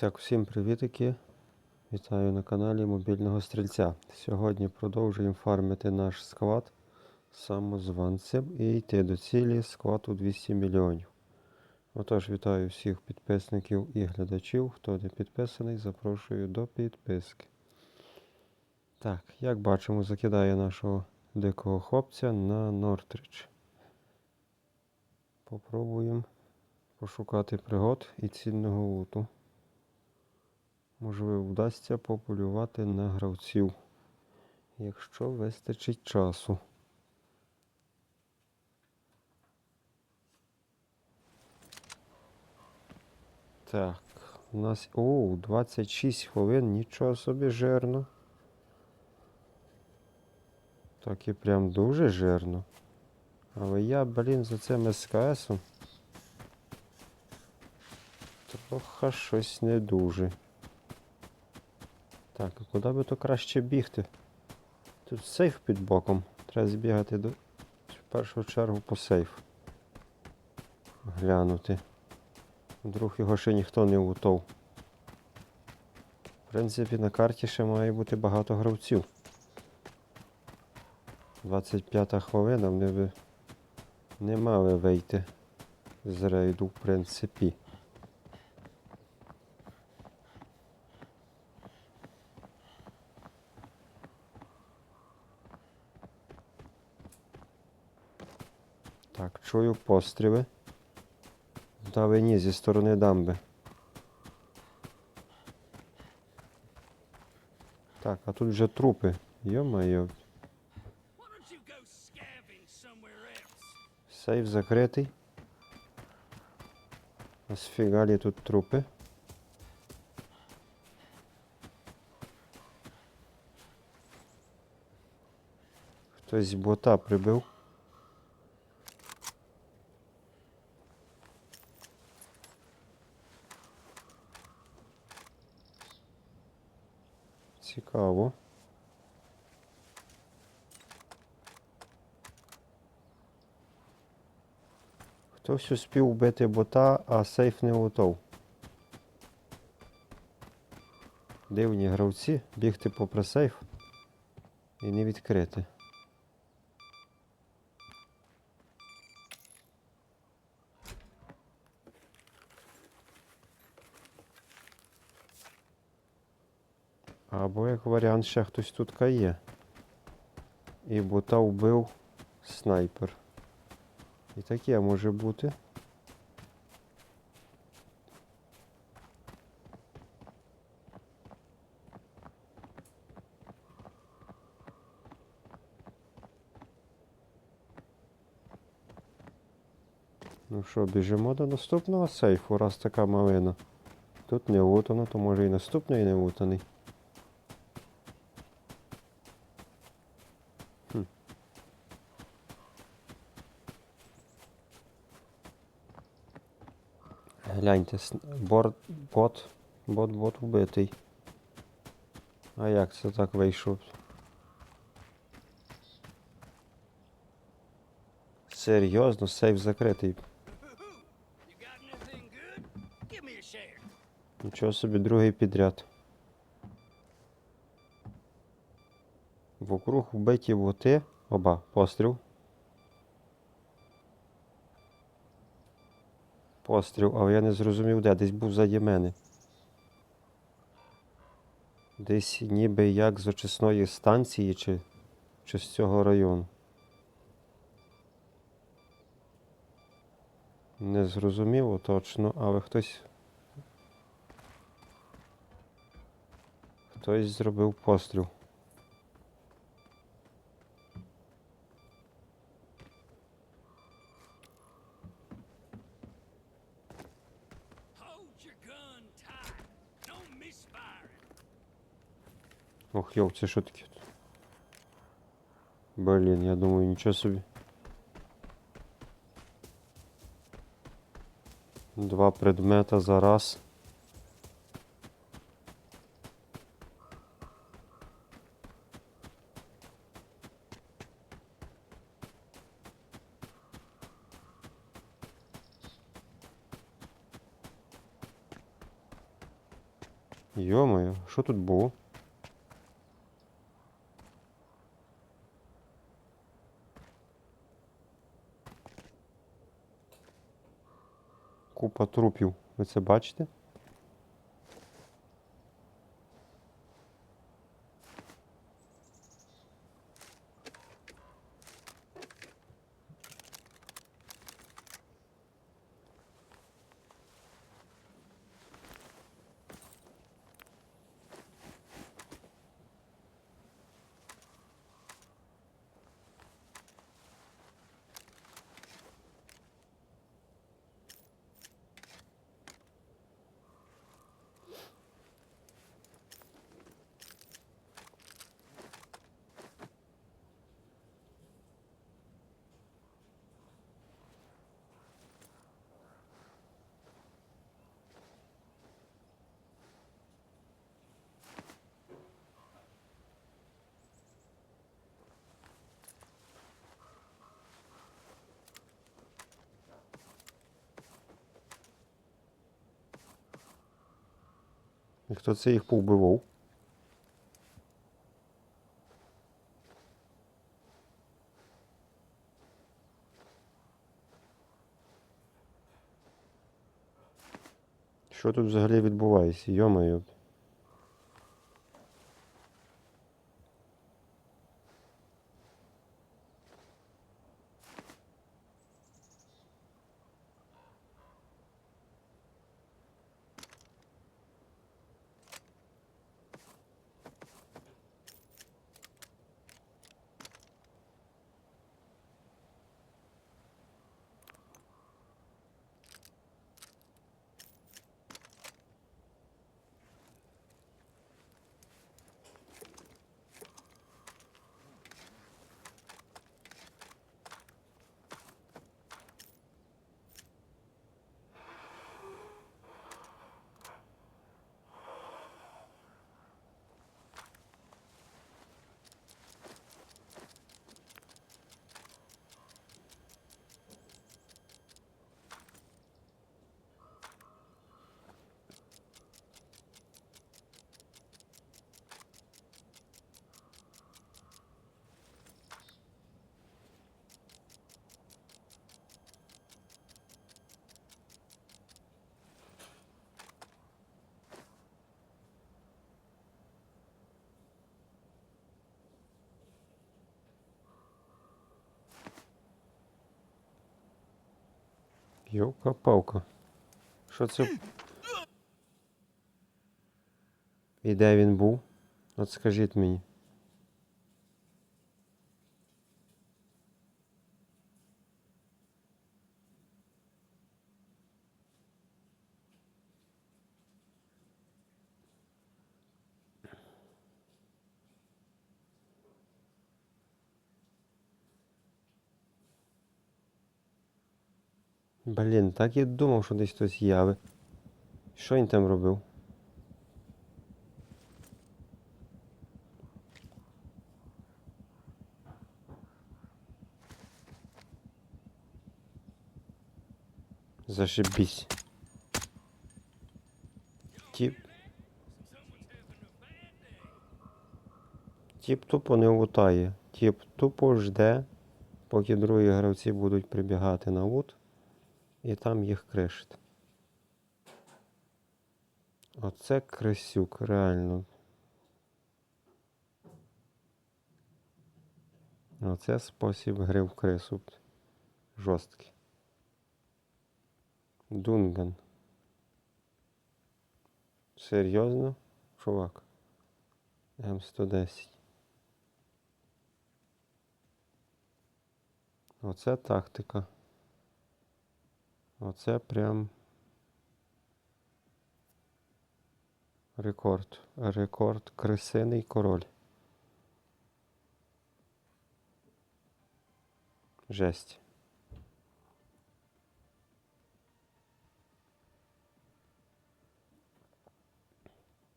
Так, всім привітики. Вітаю на каналі Мобільного Стрільця. Сьогодні продовжуємо фармити наш склад самозванцем і йти до цілі складу 200 мільйонів. Отож, вітаю всіх підписників і глядачів. Хто не підписаний, запрошую до підписки. Так, як бачимо, закидає нашого дикого хлопця на Нортрич. Попробуємо пошукати пригод і цінного луту. Можливо, вдасться пополювати на гравців, якщо вистачить часу. Так, у нас. О, 26 хвилин, нічого собі жирно. Так і прям дуже жирно. Але я, блін, за цим СКСом. Трохи щось не дуже. Так, а куди би то краще бігти? Тут сейф під боком. Треба збігати до... в першу чергу по сейф. Глянути. Вдруг його ще ніхто не утов. В принципі, на карті ще має бути багато гравців. 25 хвилина вони би не мали вийти з рейду, в принципі. Так, чую постріли. Вдалині зі сторони дамби. Так, а тут вже трупи. Else? Сейф закритий. Сфігалі тут трупи. Хтось бота прибив. Хтось успів вбити бота, а сейф не готов. Дивні гравці бігти попри сейф і не відкрити. Або як варіант ще хтось тут є. І бота вбив снайпер. І таке може бути. Ну що, біжимо до наступного сейфу, раз така малина. Тут не лутано, то може і наступний не лутаний. Гляньте, с- бор, бот, бот, бот вбитий. А як це так вийшов? Серйозно, сейф закритий. Нічого собі другий підряд. Вокруг вбиті боти. Оба, постріл. Постріл, але я не зрозумів де, десь був ззаді мене. Десь ніби як з очисної станції чи, чи з цього району. Не зрозуміло точно, але хтось Хтось зробив постріл. Ох, йоу, це що таке? Блін, я думаю, нічого собі. Два предмета за раз. Йомаю, що тут було? Купа трупів. Ви це бачите? І хто це їх повбивав? Що тут взагалі відбувається? Йомаю. Йовка-палка. Що це? І де він був? От скажіть мені. Блін, так і думав, що десь хтось є, але Що він там робив? Зашибісь. Тіп. Тіп тупо не лутає. Тіп тупо жде, поки другі гравці будуть прибігати на лут, і там їх кришить. Оце крисюк, реально. Оце спосіб гри в крису. Жорсткий. Дунган. Серйозно, чувак? М110. Оце тактика. Оце прям рекорд. Рекорд кресиний король. Жесть.